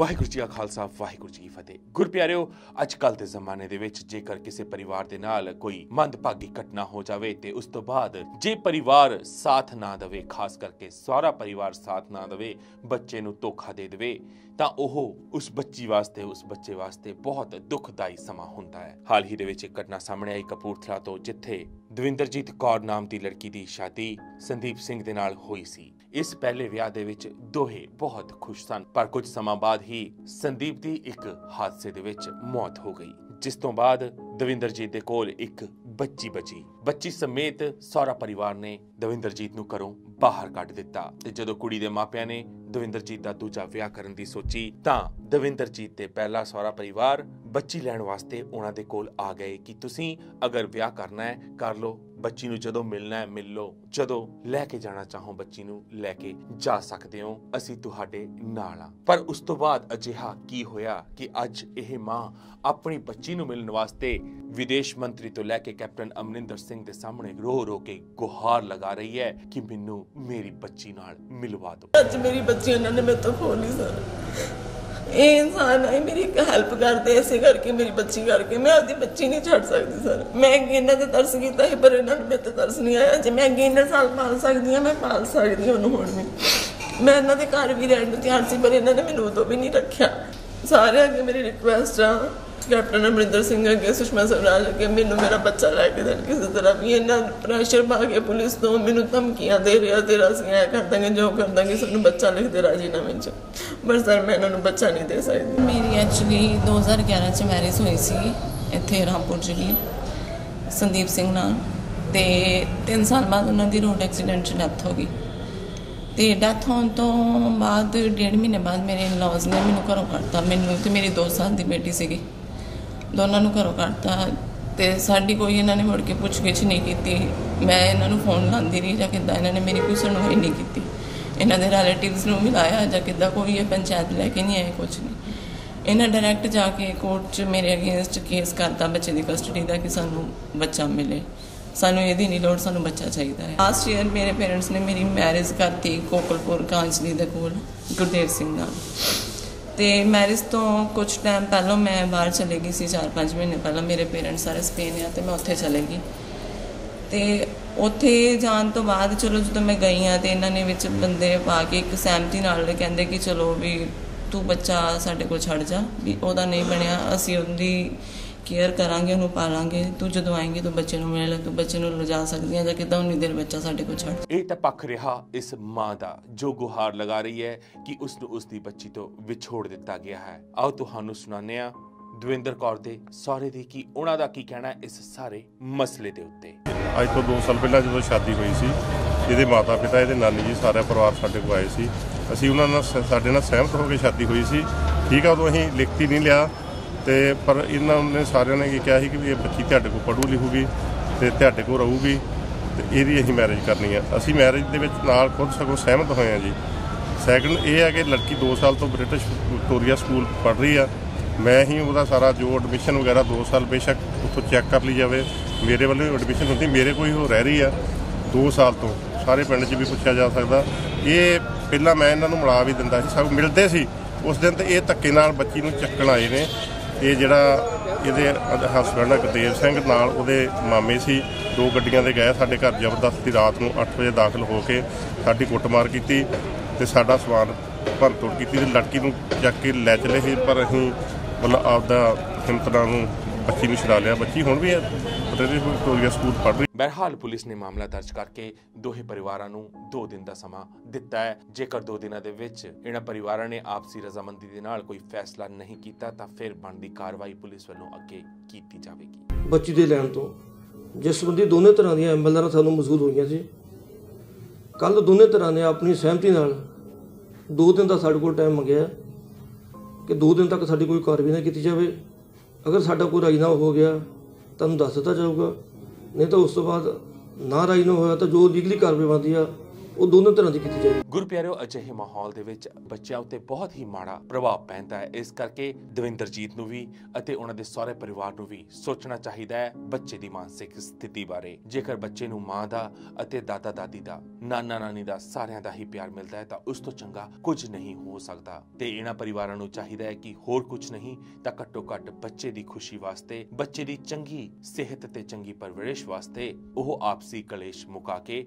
ਵਾਹਿਗੁਰੂ ਜੀ ਕਾ ਖਾਲਸਾ, ਵਾਹਿਗੁਰੂ ਜੀ ਕੀ ਫਤਿਹ। ਗੁਰਪਿਆਰਿਓ, ਅੱਜ ਕੱਲ ਦੇ ਜ਼ਮਾਨੇ ਦੇ ਵਿੱਚ ਜੇਕਰ ਕਿਸੇ ਪਰਿਵਾਰ ਦੇ ਨਾਲ ਕੋਈ ਮੰਦਭਾਗੀ ਘਟਨਾ ਹੋ ਜਾਵੇ ਤੇ ਉਸ ਤੋਂ ਬਾਅਦ ਜੇ ਪਰਿਵਾਰ ਸਾਥ ਨਾ ਦੇਵੇ, ਖਾਸ ਕਰਕੇ ਸਾਰਾ ਪਰਿਵਾਰ ਸਾਥ ਨਾ ਦੇਵੇ, ਬੱਚੇ ਨੂੰ ਧੋਖਾ ਦੇ ਦੇਵੇ, ਤਾਂ ਉਹ ਉਸ ਬੱਚੀ ਵਾਸਤੇ, ਉਸ ਬੱਚੇ ਵਾਸਤੇ ਬਹੁਤ ਦੁਖਦਾਈ ਸਮਾਂ ਹੁੰਦਾ ਹੈ। ਹਾਲ ਹੀ ਦੇ ਵਿੱਚ ਇੱਕ ਘਟਨਾ ਸਾਹਮਣੇ ਆਈ ਕਪੂਰਥਲਾ ਤੋਂ, ਜਿੱਥੇ ਦਵਿੰਦਰਜੀਤ ਕੌਰ ਨਾਮ ਦੀ ਲੜਕੀ ਦੀ ਸ਼ਾਦੀ ਸੰਦੀਪ ਸਿੰਘ ਦੇ ਨਾਲ ਹੋਈ ਸੀ। ਇਸ ਪਹਿਲੇ ਵਿਆਹ ਦੇ ਵਿੱਚ ਦੋਹੇ ਬਹੁਤ ਖੁਸ਼ ਸਨ, ਪਰ ਕੁਝ ਸਮਾਂ ਬਾਅਦ ਹੀ ਸੰਦੀਪ ਦੀ ਇੱਕ ਹਾਦਸੇ ਦੇ ਵਿੱਚ ਮੌਤ ਹੋ ਗਈ, ਜਿਸ ਤੋਂ ਬਾਅਦ ਦਵਿੰਦਰਜੀਤ ਦੇ ਕੋਲ ਇੱਕ ਬੱਚੀ ਬਚੀ। ਬੱਚੀ ਸਮੇਤ ਸਾਰਾ ਪਰਿਵਾਰ ਨੇ ਦਵਿੰਦਰਜੀਤ ਨੂੰ ਘਰੋਂ ਬਾਹਰ ਕੱਢ ਦਿੱਤਾ ਤੇ ਜਦੋਂ ਕੁੜੀ ਦੇ ਮਾਪਿਆਂ ਨੇ ਦਵਿੰਦਰਜੀਤ ਦਾ ਦੂਜਾ ਵਿਆਹ ਕਰਨ ਦੀ ਸੋਚੀ, ਤਾਂ ਦਵਿੰਦਰਜੀਤ ਤੇ ਪਹਿਲਾ ਸਾਰਾ ਪਰਿਵਾਰ ਬੱਚੀ ਲੈਣ ਵਾਸਤੇ ਉਹਨਾਂ ਦੇ ਕੋਲ ਆ ਗਏ ਕਿ ਤੁਸੀਂ ਅਗਰ ਵਿਆਹ ਕਰਨਾ ਹੈ, ਕਰ ਲਓ। ਬੱਚੀ ਨੂੰ ਜਦੋਂ ਮਿਲਣਾ ਹੈ, ਮਿਲ ਲਓ। ਜਦੋਂ ਲੈ ਕੇ ਜਾਣਾ ਚਾਹੋ ਬੱਚੀ ਨੂੰ, ਲੈ ਕੇ ਜਾ ਸਕਦੇ ਹੋ। ਅਸੀਂ ਤੁਹਾਡੇ ਨਾਲ ਆ ਪਰ ਉਸ ਤੋਂ ਬਾਅਦ ਅਜਿਹਾ ਕੀ ਹੋਇਆ ਕਿ ਅੱਜ ਇਹ ਮਾਂ ਆਪਣੀ ਬੱਚੀ ਨੂੰ ਮਿਲਣ ਵਾਸਤੇ ਵਿਦੇਸ਼ ਮੰਤਰੀ ਤੋਂ ਲੈ ਕੇ ਕੈਪਟਨ ਅਮਰਿੰਦਰ ਸਿੰਘ ਦੇ ਸਾਹਮਣੇ ਰੋ ਰੋ ਕੇ ਗੁਹਾਰ ਲਗਾ ਰਹੀ ਹੈ ਕਿ ਮੈਨੂੰ ਮੇਰੀ ਬੱਚੀ ਨਾਲ ਮਿਲਵਾ ਦਿਓ। ਅੱਜ ਮੇਰੀ ਬੱਚੀ ਉਹਨਾਂ ਨੇ ਮੇਰੇ ਤੋਂ ਖੋਹ ਸਰ ਇਹ ਇਨਸਾਨ ਹੈ ਮੇਰੀ ਇੱਕ ਹੈਲਪ ਕਰਦੇ, ਇਸੇ ਕਰਕੇ ਮੇਰੀ ਬੱਚੀ ਕਰਕੇ। ਮੈਂ ਆਪਦੀ ਬੱਚੀ ਨਹੀਂ ਛੱਡ ਸਕਦੀ ਸਰ ਮੈਂ ਅੱਗੇ ਇਹਨਾਂ ਤੇ ਤਰਸ ਕੀਤਾ ਸੀ, ਪਰ ਇਹਨਾਂ ਨੂੰ ਮੇਰੇ ਤੇ ਤਰਸ ਨਹੀਂ ਆਇਆ। ਜੇ ਮੈਂ ਅੱਗੇ ਇੰਨੇ ਸਾਲ ਪਾਲ ਸਕਦੀ ਹਾਂ, ਮੈਂ ਪਾਲ ਸਕਦੀ ਹਾਂ ਉਹਨੂੰ ਹੁਣ ਵੀ। ਮੈਂ ਇਹਨਾਂ ਦੇ ਘਰ ਵੀ ਰਹਿਣ ਨੂੰ ਤਿਆਰ ਸੀ, ਪਰ ਇਹਨਾਂ ਨੇ ਮੈਨੂੰ ਉਦੋਂ ਵੀ ਨਹੀਂ ਰੱਖਿਆ। ਸਾਰੇ ਅੱਗੇ ਮੇਰੀ ਰਿਕੁਐਸਟ ਆ। ਕੈਪਟਨ ਅਮਰਿੰਦਰ ਸਿੰਘ ਅੱਗੇ ਸੁਸ਼ਮਾ ਸਵਰਾਜ ਅੱਗੇ ਮੈਨੂੰ ਮੇਰਾ ਬੱਚਾ ਲੈ ਕੇ ਦੇਣ ਕਿਸੇ ਤਰ੍ਹਾਂ ਵੀ ਇਹਨਾਂ ਪ੍ਰੈਸ਼ਰ ਪਾ ਕੇ ਪੁਲਿਸ ਤੋਂ ਮੈਨੂੰ ਧਮਕੀਆਂ ਦੇ ਰਿਹਾ ਤੇ ਅਸੀਂ ਐ ਕਰ ਦਾਂਗੇ, ਜੋ ਕਰ ਦਾਂਗੇ, ਸਾਨੂੰ ਬੱਚਾ ਲਿਖ ਦੇ ਰਾਜੀਨਾਮੇ ਚ। ਪਰ ਸਰ, ਮੈਂ ਇਹਨਾਂ ਨੂੰ ਬੱਚਾ ਨਹੀਂ ਦੇ ਸਕਦੀ। ਮੇਰੀ ਐਕਚੁਅਲੀ 2011 ਚ ਮੈਰਿਜ ਹੋਈ ਸੀ, ਇੱਥੇ ਰਾਮਪੁਰ ਜ਼ਿਲ੍ਹੇ ਸੰਦੀਪ ਸਿੰਘ ਨਾਲ। ਤੇ 3 ਸਾਲ ਬਾਅਦ ਉਹਨਾਂ ਦੀ ਰੋਡ ਐਕਸੀਡੈਂਟ ਚ ਡੈਥ ਹੋ ਗਈ। ਤੇ ਡੈਥ ਹੋਣ ਤੋਂ ਬਾਅਦ ਡੇਢ ਮਹੀਨੇ ਬਾਅਦ ਮੇਰੇ ਇਨ-ਲॉज ਨੇ ਮੈਨੂੰ ਘਰੋਂ ਕੱਢਤਾ। ਮੈਨੂੰ ਤੇ ਮੇਰੀ 2 ਸਾਲ ਦੀ ਬੇਟੀ ਸੀਗੀ। ਦੋਨਾਂ ਨੂੰ ਘਰੋਂ ਕੱਢਤਾ ਤੇ ਸਾਡੀ ਕੋਈ ਇਹਨਾਂ ਨੇ ਮੁੜ ਕੇ ਪੁੱਛਗਿੱਛ ਨਹੀਂ ਕੀਤੀ। ਮੈਂ ਇਹਨਾਂ ਨੂੰ ਫੋਨ ਲਾਉਂਦੀ ਰਹੀ ਜਾਂ ਕਿੱਦਾਂ ਇਹਨਾਂ ਨੇ ਮੇਰੀ ਕੋਈ ਸੁਣਵਾਈ ਨਹੀਂ ਕੀਤੀ। ਇਹਨਾਂ ਦੇ ਰਿਲੇਟਿਵਸ ਨੂੰ ਮਿਲਾਇਆ ਜਾਂ ਕਿੱਦਾਂ, ਕੋਈ ਇਹ ਪੰਚਾਇਤ ਲੈ ਕੇ ਨਹੀਂ ਆਏ ਕੁਝ ਨਹੀਂ। ਇਹਨਾਂ ਡਾਇਰੈਕਟ ਜਾ ਕੇ ਕੋਰਟ 'ਚ ਮੇਰੇ ਅਗੇਂਸਟ ਕੇਸ ਕਰਤਾ ਬੱਚੇ ਦੀ ਕਸਟਡੀ ਦਾ ਕਿ ਸਾਨੂੰ ਬੱਚਾ ਮਿਲੇ। ਸਾਨੂੰ ਇਹਦੀ ਨਹੀਂ ਲੋੜ, ਸਾਨੂੰ ਬੱਚਾ ਚਾਹੀਦਾ ਹੈ। ਲਾਸਟ ਈਅਰ ਮੇਰੇ ਪੇਰੈਂਟਸ ਨੇ ਮੇਰੀ ਮੈਰਿਜ ਕਰਤੀ ਕੋਕਲਪੁਰ ਕਾਂਚਲੀ ਦੇ ਕੋਲ, ਗੁਰਦੇਵ ਸਿੰਘ ਨਾਲ। ਤੇ ਮੈਰਿਜ ਤੋਂ ਕੁਝ ਟਾਈਮ ਪਹਿਲਾਂ ਮੈਂ ਬਾਹਰ ਚਲੇ ਗਈ ਸੀ 4-5 ਮਹੀਨੇ ਪਹਿਲਾਂ। ਮੇਰੇ ਪੇਰੈਂਟਸ ਸਾਰੇ ਸਪੇਨ ਆ ਤੇ ਮੈਂ ਉੱਥੇ ਚਲੇ ਗਈ। ਤੇ ਉੱਥੇ ਜਾਣ ਤੋਂ ਬਾਅਦ ਚਲੋ ਜਦੋਂ ਮੈਂ ਗਈ ਆ ਤੇ ਇਹਨਾਂ ਨੇ ਵਿੱਚ ਬੰਦੇ ਪਾ ਕੇ ਇੱਕ ਸਹਿਮਤੀ ਨਾਲ ਕਹਿੰਦੇ ਕਿ ਚਲੋ ਵੀ ਤੂੰ ਬੱਚਾ ਸਾਡੇ ਕੋਲ ਛੱਡ ਜਾ, ਵੀ ਉਹਦਾ ਨਹੀਂ ਬਣਿਆ। ਅਸੀਂ ਉਹਦੀ ਕੇਅਰ ਕਰਾਂਗੇ ਉਹਨੂੰ ਪਾਲਾਂਗੇ। ਤੂੰ ਜਦੋਂ ਆਏਂਗੀ ਤੂੰ ਬੱਚੇ ਨੂੰ ਮਿਲ ਤੂੰ ਬੱਚੇ ਨੂੰ ਲਿਜਾ ਸਕਦੀ ਆ ਜਾਂ ਕਿਦਾਂ ਉਨੀ ਦੇਰ ਬੱਚਾ ਸਾਡੇ ਕੋਲ ਛੱਡ। ਇਹ ਤਾਂ ਪੱਖ ਰਿਹਾ ਇਸ ਮਾਂ ਦਾ ਜੋ ਗੁਹਾਰ ਲਗਾ ਰਹੀ ਹੈ ਕਿ ਉਸ ਨੂੰ ਉਸ ਦੀ ਬੱਚੀ ਤੋਂ ਵਿਛੋੜ ਦਿੱਤਾ ਗਿਆ ਹੈ। ਆਓ ਤੁਹਾਨੂੰ ਸੁਣਾਉਂਦੇ ਹਾਂ। ਦਵਿੰਦਰ ਕੌਰ ਦੇ ਸਹੁਰੇ ਦੀ ਕੀ ਉਹਨਾਂ ਦਾ ਕੀ ਕਹਿਣਾ ਹੈ ਇਸ ਸਾਰੇ ਮਸਲੇ ਦੇ ਉੱਤੇ? ਅੱਜ ਤੋਂ 2 ਸਾਲ ਪਹਿਲਾਂ ਜਦੋਂ ਸ਼ਾਦੀ ਹੋਈ ਸੀ ਇਹਦੇ ਮਾਤਾ ਪਿਤਾ ਇਹਦੇ ਨਾਨੀ ਜੀ ਸਾਰਾ ਪਰਿਵਾਰ ਸਾਡੇ ਕੋਲ ਆਏ ਸੀ। ਅਸੀਂ ਉਹਨਾਂ ਨਾਲ ਸਾਡੇ ਨਾਲ ਸਹਿਮਤ ਹੋ ਕੇ ਸ਼ਾਦੀ ਹੋਈ ਸੀ। ਠੀਕ ਆ ਉਦੋਂ ਅਸੀਂ ਲਿਖਤੀ ਨਹੀਂ ਲਿਆ। ਤੇ ਪਰ ਇਹਨਾਂ ਨੇ ਸਾਰਿਆਂ ਨੇ ਇਹ ਕਿਹਾ ਸੀ ਕਿ ਵੀ ਇਹ ਬੱਚੀ ਤੁਹਾਡੇ ਕੋਲ ਪੜੂ ਲਿਖੂਗੀ ਤੇ ਤੁਹਾਡੇ ਕੋਲ ਰਹੂਗੀ ਤੇ ਇਹਦੀ ਅਸੀਂ ਮੈਰਿਜ ਕਰਨੀ ਆ। ਅਸੀਂ ਮੈਰਿਜ ਦੇ ਵਿੱਚ ਨਾਲ ਖੁਦ ਸਗੋਂ ਸਹਿਮਤ ਹੋਏ ਆ ਜੀ। ਸੈਕੰਡ ਇਹ ਹੈ ਕਿ ਲੜਕੀ 2 ਸਾਲ ਤੋਂ ਬ੍ਰਿਟਿਸ਼ ਵਿਕਟੋਰੀਆ ਸਕੂਲ ਪੜ੍ਹ ਰਹੀ ਆ। ਮੈਂ ਹੀ ਉਹਦਾ ਸਾਰਾ ਜੋ ਐਡਮਿਸ਼ਨ ਵਗੈਰਾ 2 ਸਾਲ ਬੇਸ਼ੱਕ ਉੱਥੋਂ ਚੈੱਕ ਕਰ ਲਈ ਜਾਵੇ। ਮੇਰੇ ਵੱਲੋਂ ਐਡਮਿਸ਼ਨ ਹੁੰਦੀ, ਮੇਰੇ ਕੋਈ ਹੋ ਰਹਿ ਰਹੀ ਆ 2 ਸਾਲ ਤੋਂ। ਸਾਰੇ ਪਿੰਡ 'ਚ ਵੀ ਪੁੱਛਿਆ ਜਾ ਸਕਦਾ। ਇਹ ਪਹਿਲਾਂ ਮੈਂ ਇਹਨਾਂ ਨੂੰ ਮਿਲਾ ਵੀ ਦਿੰਦਾ ਸੀ ਸਭ ਮਿਲਦੇ ਸੀ। ਉਸ ਦਿਨ ਤੇ ਇਹ ਧੱਕੇ ਨਾਲ ਬੱਚੀ ਨੂੰ ਚੱਕਣ ਆਏ ਨੇ। ਇਹ ਜਿਹੜਾ ਇਹਦੇ ਹਸਬੰਡ ਗੁਰਦੇਵ ਸਿੰਘ ਨਾਲ ਉਹਦੇ ਮਾਮੇ ਸੀ, ਦੋ ਗੱਡੀਆਂ ਦੇ ਗਏ ਸਾਡੇ ਘਰ ਜ਼ਬਰਦਸਤੀ ਰਾਤ ਨੂੰ 8 ਵਜੇ ਦਾਖਲ ਹੋ ਕੇ ਸਾਡੀ ਕੁੱਟਮਾਰ ਕੀਤੀ ਤੇ ਸਾਡਾ ਸਮਾਨ ਭੰਨਤੋੜ ਕੀਤੀ ਤੇ ਲੜਕੀ ਨੂੰ ਚੱਕ ਕੇ ਲੈ ਚਲੇ ਸੀ, ਪਰ ਅਸੀਂ ਮਤਲਬ ਆਪਦਾ ਹਿੰਮਤ ਨਾਲ ਨੂੰ ਬੱਚੀ ਨੂੰ ਛੁਡਾ ਲਿਆ। ਬੱਚੀ ਹੁਣ ਵੀ ਵਿਕਟੋਰੀਆ ਸਕੂਲ ਪੜ੍ਹ ਰਹੀ ਬਹਰਹਾਲ ਪੁਲਿਸ ਨੇ ਮਾਮਲਾ ਦਰਜ ਕਰਕੇ ਦੋਹੇ ਪਰਿਵਾਰਾਂ ਨੂੰ 2 ਦਿਨ ਦਾ ਸਮਾਂ ਦਿੱਤਾ ਹੈ। ਜੇਕਰ 2 ਦਿਨਾਂ ਦੇ ਵਿੱਚ ਇਹਨਾਂ ਪਰਿਵਾਰਾਂ ਨੇ ਆਪਸੀ ਰਜ਼ਾਮੰਦੀ ਦੇ ਨਾਲ ਕੋਈ ਫੈਸਲਾ ਨਹੀਂ ਕੀਤਾ ਤਾਂ ਫਿਰ ਬਣਦੀ ਕਾਰਵਾਈ ਪੁਲਿਸ ਵੱਲੋਂ ਅੱਗੇ ਕੀਤੀ ਜਾਵੇਗੀ। ਬੱਚੀ ਦੇ ਲੈਣ ਤੋਂ। ਜਿਸ ਸੰਬੰਧੀ ਦੋਨੇ ਤਰ੍ਹਾਂ ਦੀਆਂ ਐਮਐਲਆਰ ਸਾਨੂੰ ਮਸੂਲ ਹੋਈਆਂ ਸੀ। ਕੱਲ ਦੋਨੇ ਤਰ੍ਹਾਂ ਨੇ ਆਪਣੀ ਸਹਿਮਤੀ ਨਾਲ 2 ਦਿਨ ਦਾ ਸਾਡੇ ਕੋਲ ਟਾਈਮ ਮੰਗਿਆ ਕਿ 2 ਦਿਨ ਤੱਕ ਸਾਡੀ ਕੋਈ ਕਾਰਵਾਈ ਨਾ ਕੀਤੀ ਜਾਵੇ। ਅਗਰ ਸਾਡਾ ਕੋਈ ਰਾਜੀਨਾਮਾ ਹੋ ਗਿਆ ਤੁਹਾਨੂੰ ਦੱਸ ਦਿੱਤਾ ਜਾਊਗਾ। ਨਹੀਂ ਤਾਂ ਉਸ ਤੋਂ ਬਾਅਦ ਨਾ ਰਾਜੀਨਾਮਾ ਹੋਇਆ ਤਾਂ ਜੋ ਲੀਗਲੀ ਕਾਰਵਾਈ ਬਣਦੀ ਆ। ਉਹ ਦੋਨੋਂ ਤਰ੍ਹਾਂ ਦੀ ਕੀਤੀ ਜਾਏ ਗੁਰਪਿਆਰਿਓ, ਅਜਿਹੇ ਮਾਹੌਲ ਦੇ ਵਿੱਚ ਬੱਚਿਆਂ ਉੱਤੇ ਬਹੁਤ ਹੀ ਮਾੜਾ ਪ੍ਰਭਾਵ ਪੈਂਦਾ ਹੈ। ਇਸ ਕਰਕੇ ਦਵਿੰਦਰਜੀਤ ਨੂੰ ਵੀ ਅਤੇ ਉਹਨਾਂ ਦੇ ਸਹੁਰੇ ਪਰਿਵਾਰ ਨੂੰ ਵੀ ਸੋਚਣਾ ਚਾਹੀਦਾ ਹੈ ਬੱਚੇ ਦੀ ਮਾਨਸਿਕ ਸਥਿਤੀ ਬਾਰੇ। ਜੇਕਰ ਬੱਚੇ ਨੂੰ ਮਾਂ ਦਾ ਅਤੇ ਦਾਦਾ ਦਾਦੀ ਦਾ, ਨਾਨਾ ਨਾਨੀ ਦਾ ਸਾਰਿਆਂ ਦਾ ਹੀ ਪਿਆਰ ਮਿਲਦਾ ਹੈ, ਤਾਂ ਉਸ ਤੋਂ ਚੰਗਾ ਕੁਝ ਨਹੀਂ ਹੋ ਸਕਦਾ। ਤੇ ਇਹਨਾਂ ਪਰਿਵਾਰਾਂ ਨੂੰ ਚਾਹੀਦਾ ਹੈ ਕਿ ਹੋਰ ਕੁਝ ਨਹੀਂ, ਤਾਂ ਘੱਟੋ ਘੱਟ ਬੱਚੇ ਦੀ ਖੁਸ਼ੀ ਵਾਸਤੇ, ਬੱਚੇ ਦੀ ਚੰਗੀ ਸਿਹਤ ਤੇ ਚੰਗੀ ਪਰਵਰਿਸ਼ ਵਾਸਤੇ ਉਹ ਆਪਸੀ ਕਲੇਸ਼ ਮੁਕਾ ਕੇ